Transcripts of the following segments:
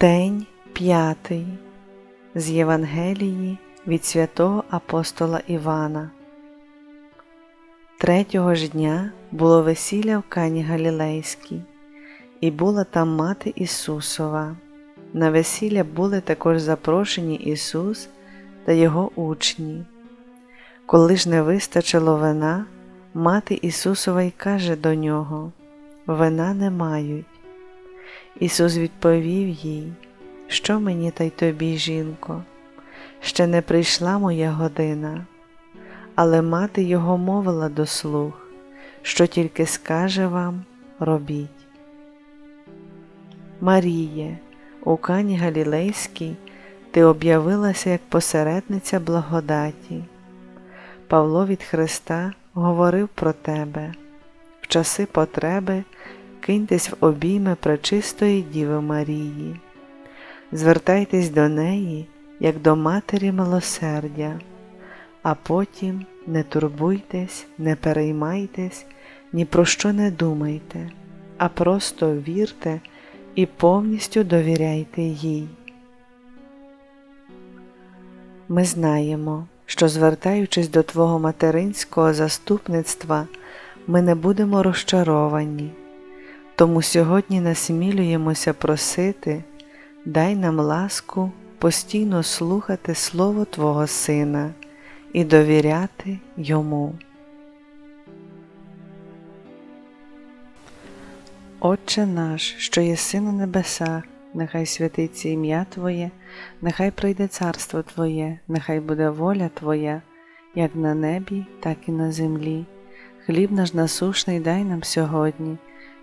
День п'ятий з Євангелії від святого апостола Івана. Третього ж дня було весілля в Кані Галілейській, і була там мати Ісусова. На весілля були також запрошені Ісус та Його учні. Коли ж не вистачило вина, мати Ісусова й каже до нього: Вина не мають. Ісус відповів їй, що мені та й тобі, жінко, ще не прийшла моя година, але мати його мовила до слух, що тільки скаже вам робіть. Маріє, у Кані Галілейській ти об'явилася як посередниця благодаті. Павло від Христа говорив про тебе в часи потреби киньтесь в обійми пречистої Діви Марії, звертайтесь до неї, як до Матері милосердя, а потім не турбуйтесь, не переймайтесь, ні про що не думайте, а просто вірте і повністю довіряйте їй. Ми знаємо, що, звертаючись до Твого материнського заступництва, ми не будемо розчаровані. Тому сьогодні насмілюємося просити, дай нам ласку постійно слухати Слово Твого Сина і довіряти Йому. Отче наш, що єси на небесах, нехай святиться ім'я Твоє, нехай прийде царство Твоє, нехай буде воля Твоя, як на небі, так і на землі. Хліб наш насушний дай нам сьогодні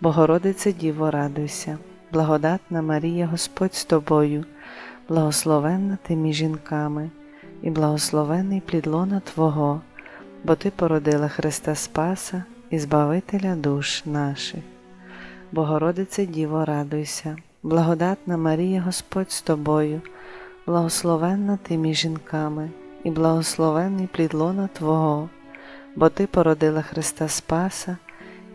Богородице Діво, радуйся, благодатна Марія Господь з тобою, благословенна ти між жінками, і благословений плід лона Твого, бо Ти породила Христа Спаса і Збавителя душ наших. Богородице Діво, радуйся, благодатна Марія Господь з тобою, благословенна ти між жінками, і благословений плід лона Твого, бо Ти породила Христа Спаса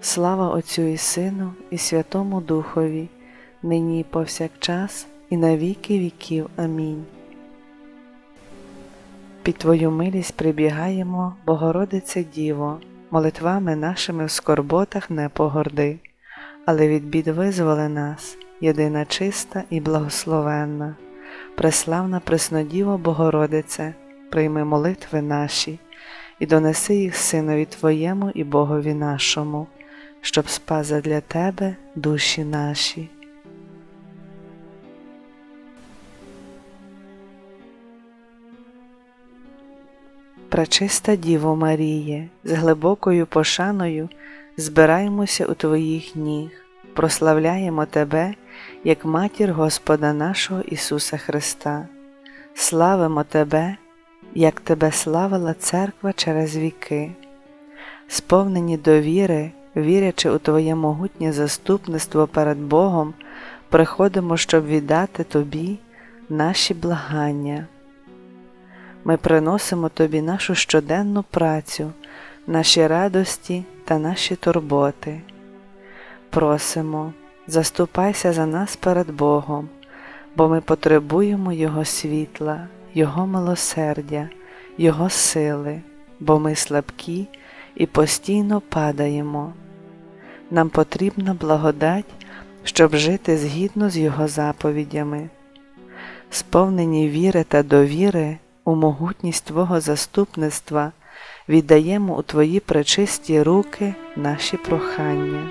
Слава Отцю і Сину, і Святому Духові, нині і повсякчас, і на віки віків. Амінь. Під Твою милість прибігаємо, Богородице Діво, молитвами нашими в скорботах не погорди, але від бід визволи нас, єдина чиста і благословенна, преславна Преснодіво Богородице, прийми молитви наші і донеси їх Синові Твоєму і Богові нашому, щоб спас для Тебе душі наші. Пречиста Діво Маріє, з глибокою пошаною збираємося у Твоїх ніг, прославляємо Тебе як матір Господа нашого Ісуса Христа, славимо Тебе, як Тебе славила Церква через віки, сповнені довіри, вірячи у Твоє могутнє заступництво перед Богом, приходимо, щоб віддати Тобі наші благання. Ми приносимо Тобі нашу щоденну працю, наші радості та наші турботи. Просимо, заступайся за нас перед Богом, бо ми потребуємо Його світла, Його милосердя, Його сили, бо ми слабкі і постійно падаємо. Нам потрібна благодать, щоб жити згідно з Його заповідями. Сповнені віри та довіри у могутність Твого заступництва віддаємо у Твої пречисті руки наші прохання.